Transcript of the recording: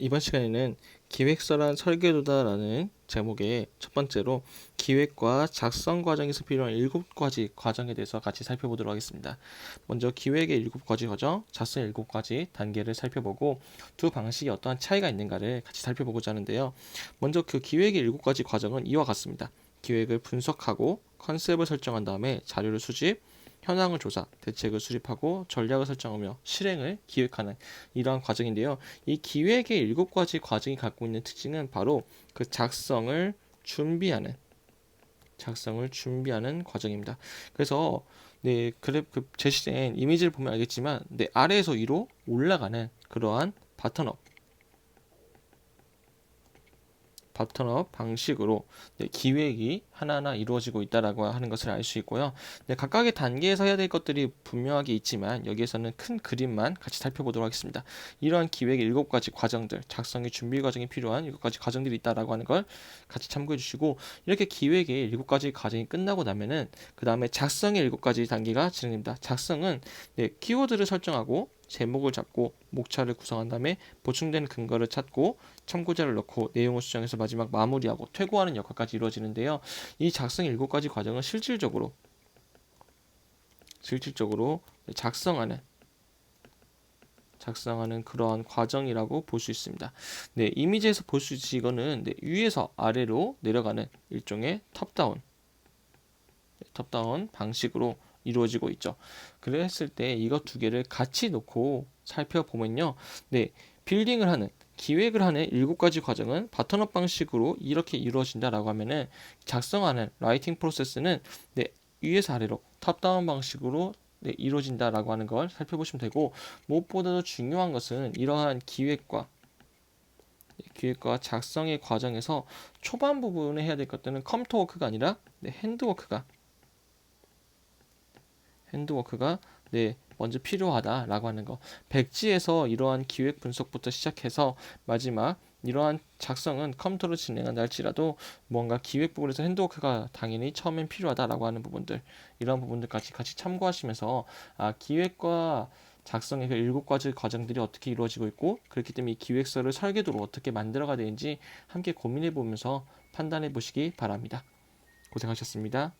이번 시간에는 기획서란 설계도다라는 제목의 첫 번째로 기획과 작성 과정에서 필요한 일곱 가지 과정에 대해서 같이 살펴보도록 하겠습니다. 먼저 기획의 일곱 가지 과정, 작성의 일곱 가지 단계를 살펴보고 두 방식이 어떠한 차이가 있는가를 같이 살펴보고자 하는데요. 먼저 그 기획의 일곱 가지 과정은 이와 같습니다. 기획을 분석하고 컨셉을 설정한 다음에 자료를 수집, 현황을 조사, 대책을 수립하고 전략을 설정하며 실행을 기획하는 이러한 과정인데요. 이 기획의 일곱 가지 과정이 갖고 있는 특징은 바로 그 작성을 준비하는 작성을 준비하는 과정입니다. 그래서 네 그래프 그 제시된 이미지를 보면 알겠지만 네 아래에서 위로 올라가는 그러한 바텀업 바텀업 방식으로 네, 기획이 하나하나 이루어지고 있다라고 하는 것을 알 수 있고요. 네, 각각의 단계에서 해야 될 것들이 분명하게 있지만 여기에서는 큰 그림만 같이 살펴보도록 하겠습니다. 이러한 기획의 일곱 가지 과정들, 작성의 준비 과정이 필요한 일곱 가지 과정들이 있다라고 하는 걸 같이 참고해 주시고 이렇게 기획의 일곱 가지 과정이 끝나고 나면은 그 다음에 작성의 일곱 가지 단계가 진행됩니다. 작성은 네, 키워드를 설정하고 제목을 잡고 목차를 구성한 다음에 보충되는 근거를 찾고 참고자를 넣고 내용을 수정해서 마지막 마무리하고 퇴고하는 역할까지 이루어지는데요. 이 작성 일곱 가지 과정은 실질적으로 실질적으로 작성하는 작성하는 그러한 과정이라고 볼 수 있습니다. 네, 이미지에서 볼 수 있듯이 이거는 네, 위에서 아래로 내려가는 일종의 탑다운 탑다운 방식으로 이루어지고 있죠. 그랬을 때 이거 두 개를 같이 놓고 살펴보면요. 네, 빌딩을 하는 기획을 하는 일곱 가지 과정은 바텀업 방식으로 이렇게 이루어진다라고 하면은 작성하는 라이팅 프로세스는 네, 위에서 아래로 탑다운 방식으로 네, 이루어진다라고 하는 걸 살펴보시면 되고 무엇보다도 중요한 것은 이러한 기획과 네, 기획과 작성의 과정에서 초반 부분에 해야 될 것들은 컴퓨터 워크가 아니라 네, 핸드 워크가 핸드워크가 네 먼저 필요하다라고 하는 거. 백지에서 이러한 기획 분석부터 시작해서 마지막 이러한 작성은 컴퓨터로 진행한다 할지라도 뭔가 기획 부분에서 핸드워크가 당연히 처음엔 필요하다라고 하는 부분들 이런 부분들까지 같이 참고하시면서 아 기획과 작성의 그 일곱 가지 과정들이 어떻게 이루어지고 있고 그렇기 때문에 이 기획서를 설계도로 어떻게 만들어가 되는지 함께 고민해 보면서 판단해 보시기 바랍니다. 고생하셨습니다.